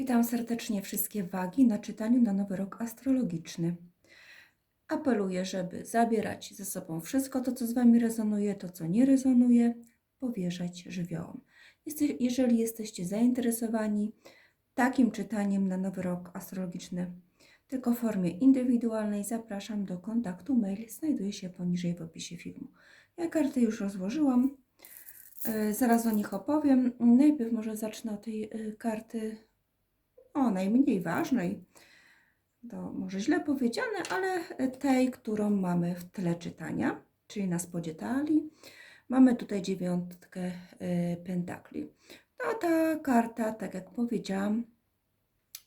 Witam serdecznie wszystkie wagi na czytaniu na nowy rok astrologiczny. Apeluję, żeby zabierać ze sobą wszystko to, co z Wami rezonuje, to, co nie rezonuje, powierzać żywiołom. Jeżeli jesteście zainteresowani takim czytaniem na nowy rok astrologiczny, tylko w formie indywidualnej, zapraszam do kontaktu. Mail znajduje się poniżej w opisie filmu. Ja karty już rozłożyłam. E, Zaraz o nich opowiem. Najpierw może zacznę od tej e, karty o najmniej ważnej, to może źle powiedziane, ale tej, którą mamy w tle czytania, czyli na spodzie talii. Mamy tutaj dziewiątkę y, pentakli. No ta karta, tak jak powiedziałam,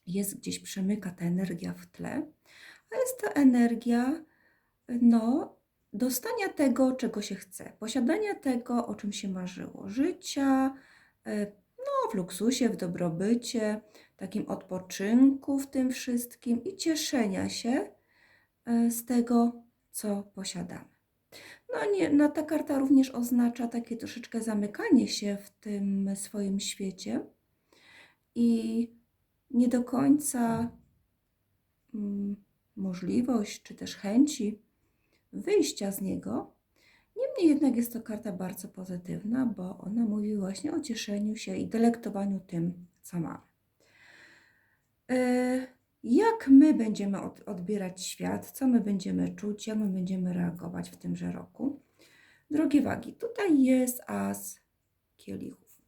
jest gdzieś, przemyka ta energia w tle, a jest to energia, no, dostania tego, czego się chce, posiadania tego, o czym się marzyło, życia, y, no, w luksusie, w dobrobycie, takim odpoczynku w tym wszystkim i cieszenia się e, z tego, co posiadamy. No, nie, no ta karta również oznacza takie troszeczkę zamykanie się w tym swoim świecie i nie do końca mm, możliwość czy też chęci wyjścia z niego. Niemniej jednak jest to karta bardzo pozytywna, bo ona mówi właśnie o cieszeniu się i delektowaniu tym, co mamy. E, Jak my będziemy od, odbierać świat, co my będziemy czuć, jak my będziemy reagować w tymże roku? Drogie wagi, tutaj jest as kielichów.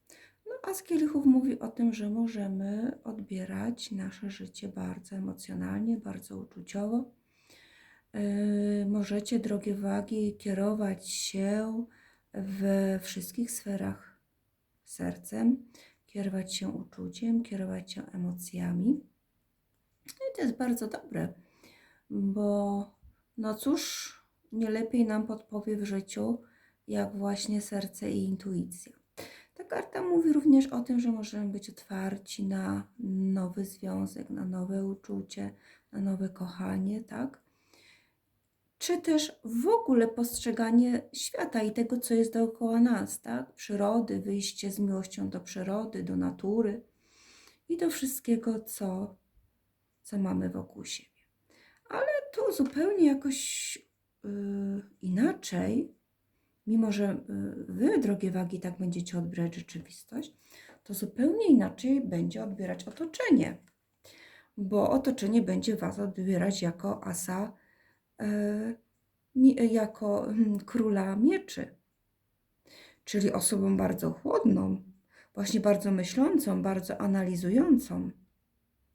No, as kielichów mówi o tym, że możemy odbierać nasze życie bardzo emocjonalnie, bardzo uczuciowo. Yy, możecie, drogie wagi, kierować się we wszystkich sferach sercem, kierować się uczuciem, kierować się emocjami. No i to jest bardzo dobre, bo no cóż, nie lepiej nam podpowie w życiu, jak właśnie serce i intuicja. Ta karta mówi również o tym, że możemy być otwarci na nowy związek, na nowe uczucie, na nowe kochanie, tak? Czy też w ogóle postrzeganie świata i tego, co jest dookoła nas, tak? Przyrody, wyjście z miłością do przyrody, do natury i do wszystkiego, co, co mamy wokół siebie. Ale tu zupełnie jakoś yy, inaczej, mimo że yy, wy, drogie wagi, tak będziecie odbierać rzeczywistość, to zupełnie inaczej będzie odbierać otoczenie, bo otoczenie będzie was odbierać jako asa, jako mm, króla mieczy, czyli osobą bardzo chłodną, właśnie bardzo myślącą, bardzo analizującą,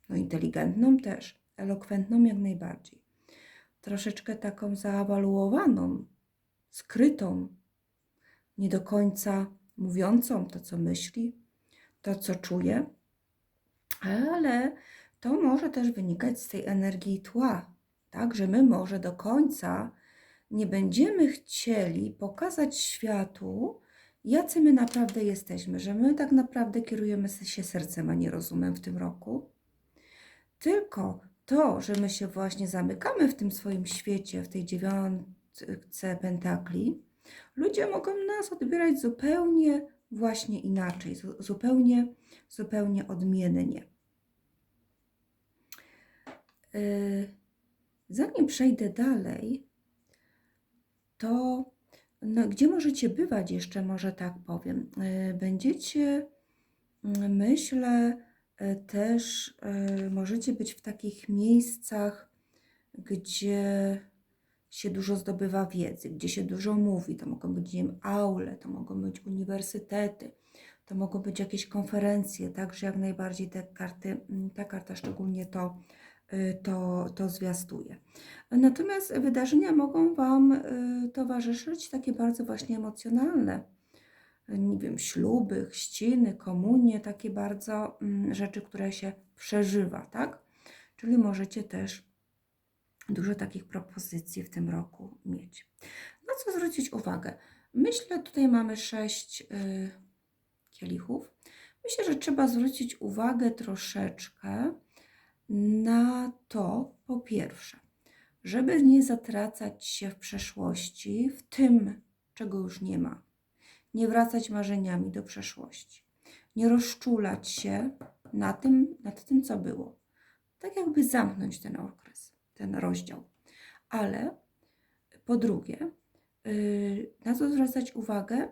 no inteligentną też, elokwentną jak najbardziej. Troszeczkę taką zaawaluowaną, skrytą, nie do końca mówiącą to, co myśli, to, co czuje, ale to może też wynikać z tej energii tła, tak, że my może do końca nie będziemy chcieli pokazać światu, jacy my naprawdę jesteśmy, że my tak naprawdę kierujemy się sercem, a nie rozumem w tym roku. Tylko to, że my się właśnie zamykamy w tym swoim świecie, w tej dziewiątce pentakli, ludzie mogą nas odbierać zupełnie właśnie inaczej, zu- zupełnie, zupełnie odmiennie. Yy, Zanim przejdę dalej, to no, gdzie możecie bywać jeszcze, może tak powiem. Yy, Będziecie, mm, myślę, yy, też yy, możecie być w takich miejscach, gdzie się dużo zdobywa wiedzy, gdzie się dużo mówi. To mogą być, nie wiem, aule, to mogą być uniwersytety, to mogą być jakieś konferencje, także jak najbardziej te karty, mm, ta karta szczególnie to, to, to zwiastuje. Natomiast wydarzenia mogą Wam y, towarzyszyć takie bardzo właśnie emocjonalne. Y, Nie wiem, śluby, chrzciny, komunie, takie bardzo mm, rzeczy, które się przeżywa, tak? Czyli możecie też dużo takich propozycji w tym roku mieć. Na co zwrócić uwagę? Myślę, tutaj mamy sześć y, kielichów. Myślę, że trzeba zwrócić uwagę troszeczkę na to, po pierwsze, żeby nie zatracać się w przeszłości, w tym, czego już nie ma. Nie wracać marzeniami do przeszłości. Nie rozczulać się na tym, nad tym, co było. Tak jakby zamknąć ten okres, ten rozdział. Ale po drugie, yy, na co zwracać uwagę?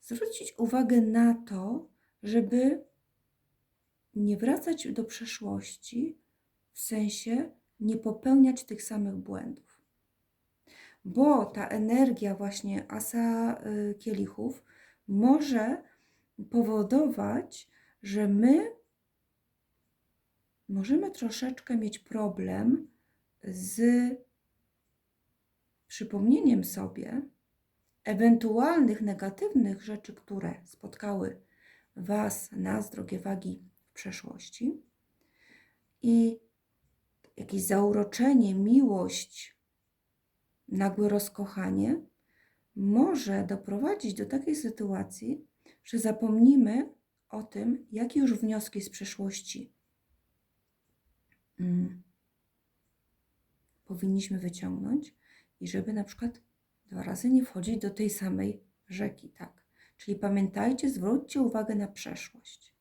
Zwrócić uwagę na to, żeby nie wracać do przeszłości, w sensie nie popełniać tych samych błędów. Bo ta energia właśnie asa y, kielichów może powodować, że my możemy troszeczkę mieć problem z przypomnieniem sobie ewentualnych negatywnych rzeczy, które spotkały Was, nas, drogie wagi, w przeszłości i jakieś zauroczenie, miłość, nagłe rozkochanie może doprowadzić do takiej sytuacji, że zapomnimy o tym, jakie już wnioski z przeszłości mm, powinniśmy wyciągnąć i żeby na przykład dwa razy nie wchodzić do tej samej rzeki, tak? Czyli pamiętajcie, zwróćcie uwagę na przeszłość.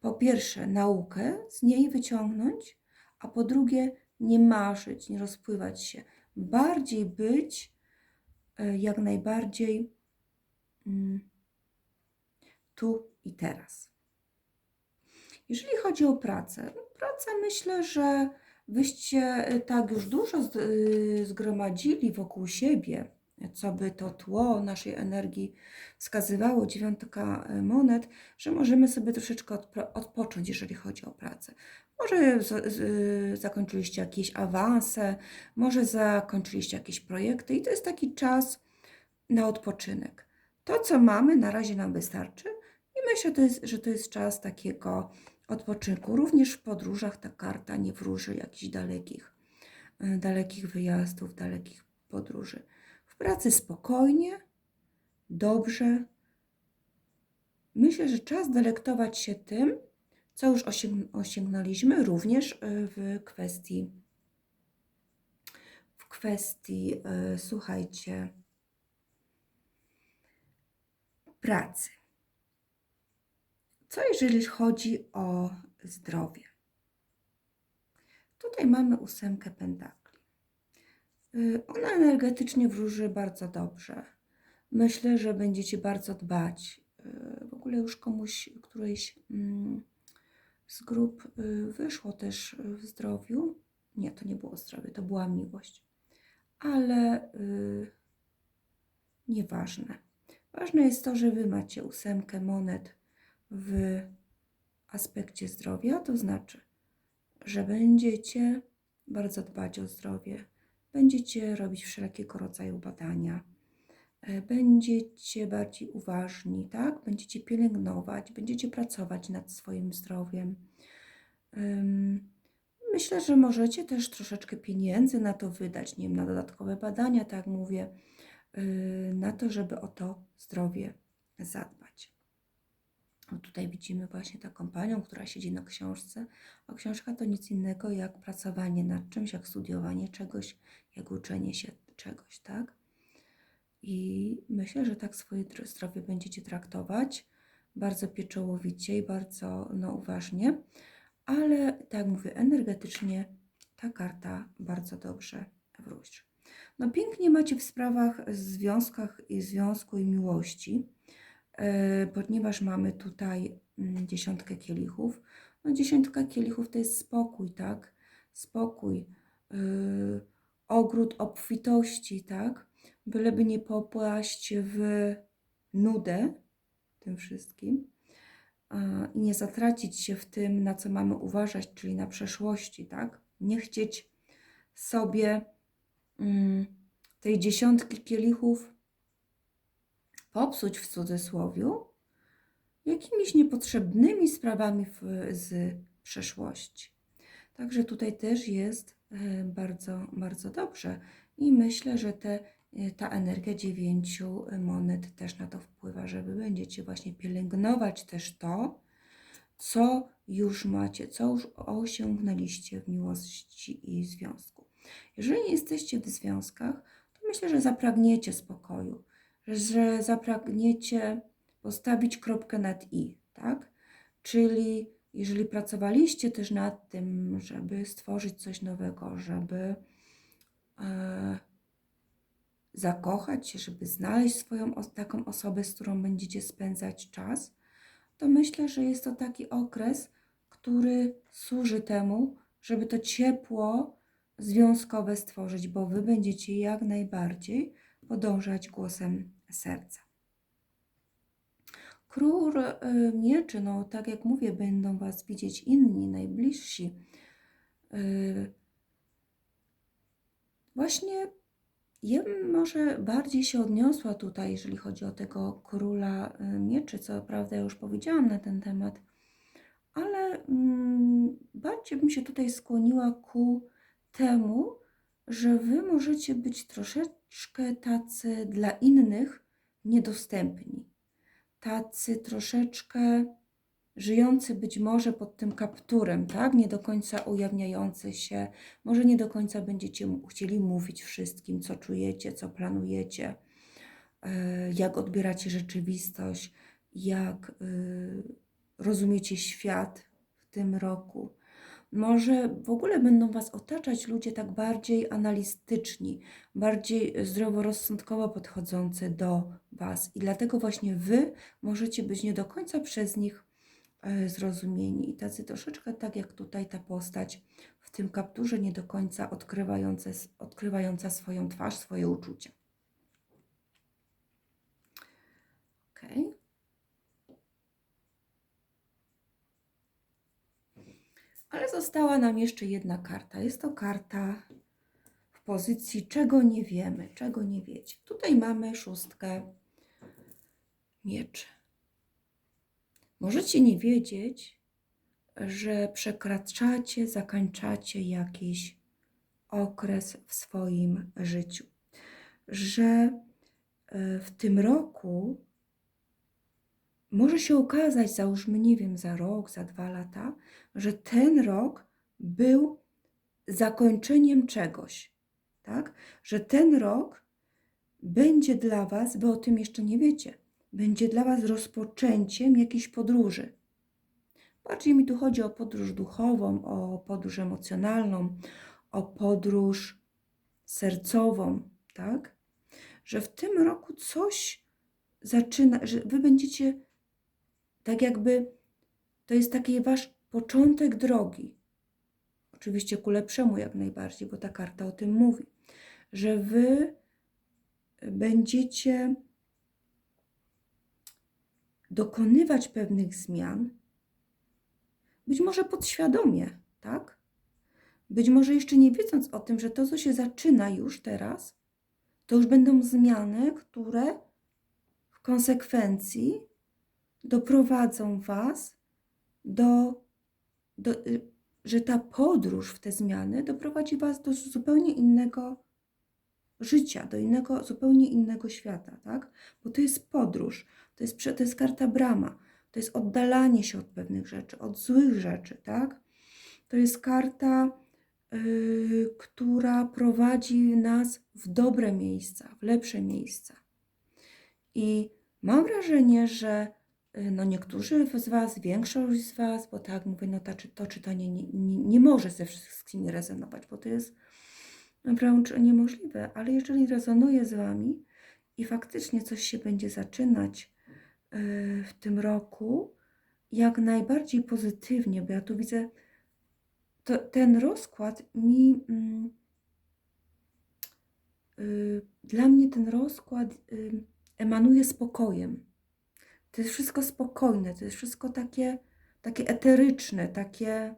Po pierwsze, naukę z niej wyciągnąć, a po drugie, nie marzyć, nie rozpływać się. Bardziej być e, jak najbardziej mm, tu i teraz. Jeżeli chodzi o pracę, no, praca myślę, że wyście e, tak już dużo y, zgromadzili wokół siebie, co by to tło naszej energii wskazywało, dziewiątka e, monet, że możemy sobie troszeczkę odpocząć, jeżeli chodzi o pracę. Może zakończyliście jakieś awanse, może zakończyliście jakieś projekty i to jest taki czas na odpoczynek. To, co mamy, na razie nam wystarczy i myślę, że to jest czas takiego odpoczynku. Również w podróżach ta karta nie wróży jakichś dalekich, y, dalekich wyjazdów, dalekich podróży. Pracy spokojnie, dobrze. Myślę, że czas delektować się tym, co już osiąg- osiągnęliśmy, również y, w kwestii, w kwestii, y, słuchajcie, pracy. Co jeżeli chodzi o zdrowie? Tutaj mamy ósemkę pentakli. Y, Ona energetycznie wróży bardzo dobrze. Myślę, że będziecie bardzo dbać. Y, W ogóle już komuś, którejś mm, z grup y, wyszło też w zdrowiu. Nie, to nie było zdrowie, to była miłość. Ale nieważne. Ważne jest to, że wy macie ósemkę monet w aspekcie zdrowia, to znaczy, że będziecie bardzo dbać o zdrowie, będziecie robić wszelkiego rodzaju badania, e, będziecie bardziej uważni, tak? Będziecie pielęgnować, będziecie pracować nad swoim zdrowiem. Myślę, że możecie też troszeczkę pieniędzy na to wydać, nie wiem, na dodatkowe badania, tak mówię, yy, na to, żeby o to zdrowie zadbać. O, tutaj widzimy właśnie taką panią, która siedzi na książce, a książka to nic innego jak pracowanie nad czymś, jak studiowanie czegoś, jak uczenie się czegoś, tak? I myślę, że tak swoje dr- zdrowie będziecie traktować bardzo pieczołowicie i bardzo no, uważnie, ale tak jak mówię, energetycznie ta karta bardzo dobrze wróży. No pięknie macie w sprawach, związkach i związku i miłości, ponieważ mamy tutaj mm, dziesiątkę kielichów. No dziesiątka kielichów to jest spokój, tak? Spokój, yy, ogród obfitości, tak? Byleby nie popaść w nudę tym wszystkim a, i nie zatracić się w tym, na co mamy uważać, czyli na przeszłości, tak? Nie chcieć sobie mm, tej dziesiątki kielichów popsuć w cudzysłowiu jakimiś niepotrzebnymi sprawami w, z przeszłości. Także tutaj też jest e, bardzo, bardzo dobrze i myślę, że te, e, ta energia dziewięciu monet też na to wpływa, że wy będziecie właśnie pielęgnować też to, co już macie, co już osiągnęliście w miłości i związku. Jeżeli nie jesteście w związkach, to myślę, że zapragniecie spokoju, że zapragniecie postawić kropkę nad i, tak? Czyli jeżeli pracowaliście też nad tym, żeby stworzyć coś nowego, żeby e, zakochać się, żeby znaleźć swoją taką osobę, z którą będziecie spędzać czas, to myślę, że jest to taki okres, który służy temu, żeby to ciepło związkowe stworzyć, bo wy będziecie jak najbardziej podążać głosem serca. Król y, mieczy, no tak jak mówię, będą was widzieć inni, najbliżsi. Y, Właśnie ja może bardziej się odniosła tutaj, jeżeli chodzi o tego króla y, mieczy, co prawda już powiedziałam na ten temat, ale mm, bardziej bym się tutaj skłoniła ku temu, że wy możecie być troszeczkę tacy dla innych niedostępni. Tacy troszeczkę żyjący być może pod tym kapturem, tak? Nie do końca ujawniający się. Może nie do końca będziecie chcieli mówić wszystkim, co czujecie, co planujecie, e, jak odbieracie rzeczywistość, jak y, rozumiecie świat w tym roku. Może w ogóle będą Was otaczać ludzie tak bardziej analistyczni, bardziej zdroworozsądkowo podchodzący do Was, i dlatego właśnie Wy możecie być nie do końca przez nich e, zrozumieni. I tacy troszeczkę tak jak tutaj ta postać w tym kapturze, nie do końca odkrywająca swoją twarz, swoje uczucia. Ale została nam jeszcze jedna karta. Jest to karta w pozycji czego nie wiemy, czego nie wiecie. Tutaj mamy szóstkę mieczy. Możecie nie wiedzieć, że przekraczacie, zakończacie jakiś okres w swoim życiu. Że e, w tym roku może się okazać, załóżmy, nie wiem, za rok, za dwa lata, że ten rok był zakończeniem czegoś, tak? Że ten rok będzie dla Was, Wy o tym jeszcze nie wiecie, będzie dla Was rozpoczęciem jakiejś podróży. Bardziej mi tu chodzi o podróż duchową, o podróż emocjonalną, o podróż sercową, tak? Że w tym roku coś zaczyna, że Wy będziecie tak jakby, to jest taki Wasz początek drogi. Oczywiście ku lepszemu jak najbardziej, bo ta karta o tym mówi, że Wy będziecie dokonywać pewnych zmian, być może podświadomie, tak? Być może jeszcze nie wiedząc o tym, że to, co się zaczyna już teraz, to już będą zmiany, które w konsekwencji doprowadzą Was do, do y, że ta podróż w te zmiany doprowadzi Was do zupełnie innego życia, do innego, zupełnie innego świata, tak? Bo to jest podróż, to jest, to jest karta brama, to jest oddalanie się od pewnych rzeczy, od złych rzeczy, tak? To jest karta, yy, która prowadzi nas w dobre miejsca, w lepsze miejsca. I mam wrażenie, że no niektórzy z Was, większość z Was, bo tak mówię, no ta, to czytanie nie, nie, nie może ze wszystkimi rezonować, bo to jest wręcz niemożliwe, ale jeżeli rezonuje z Wami i faktycznie coś się będzie zaczynać y, w tym roku, jak najbardziej pozytywnie, bo ja tu widzę, to, ten rozkład mi. mm, y, Dla mnie ten rozkład y, emanuje spokojem. To jest wszystko spokojne, to jest wszystko takie, takie eteryczne, takie,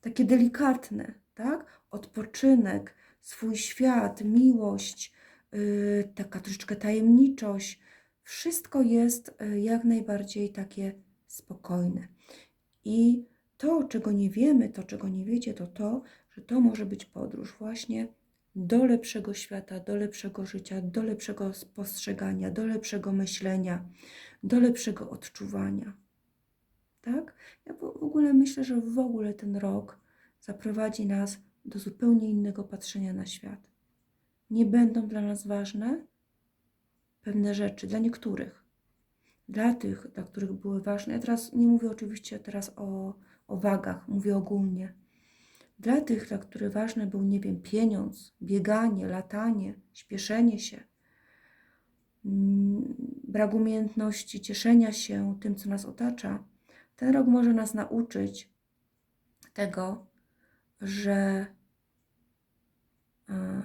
takie delikatne, tak? Odpoczynek, swój świat, miłość, yy, taka troszeczkę tajemniczość. Wszystko jest yy, jak najbardziej takie spokojne. I to, czego nie wiemy, to, czego nie wiecie, to to, że to może być podróż właśnie do lepszego świata, do lepszego życia, do lepszego spostrzegania, do lepszego myślenia, do lepszego odczuwania. Tak? Ja w ogóle myślę, że w ogóle ten rok zaprowadzi nas do zupełnie innego patrzenia na świat. Nie będą dla nas ważne pewne rzeczy, dla niektórych. dla tych, dla których były ważne, ja teraz nie mówię oczywiście teraz o, o wagach, mówię ogólnie. Dla tych, dla których ważny był, nie wiem, pieniądz, bieganie, latanie, śpieszenie się, mm, brak umiejętności cieszenia się tym, co nas otacza, ten rok może nas nauczyć tego, że e,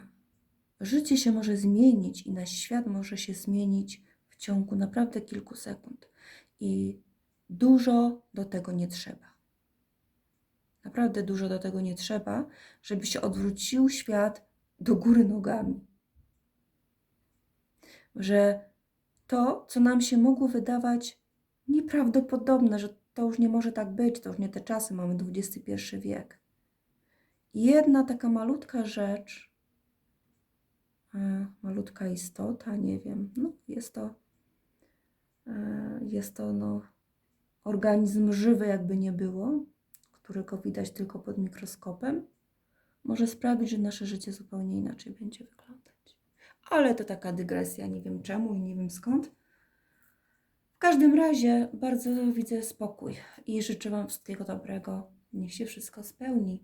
życie się może zmienić i nasz świat może się zmienić w ciągu naprawdę kilku sekund. I dużo do tego nie trzeba. Naprawdę dużo do tego nie trzeba, żeby się odwrócił świat do góry nogami. Że to, co nam się mogło wydawać nieprawdopodobne, że to już nie może tak być, to już nie te czasy, mamy XXI wiek. Jedna taka malutka rzecz, e, malutka istota, nie wiem, no jest to, e, jest to no, organizm żywy, jakby nie było, którego widać tylko pod mikroskopem, może sprawić, że nasze życie zupełnie inaczej będzie wyglądać. Ale to taka dygresja, nie wiem czemu i nie wiem skąd. W każdym razie bardzo widzę spokój i życzę Wam wszystkiego dobrego. Niech się wszystko spełni.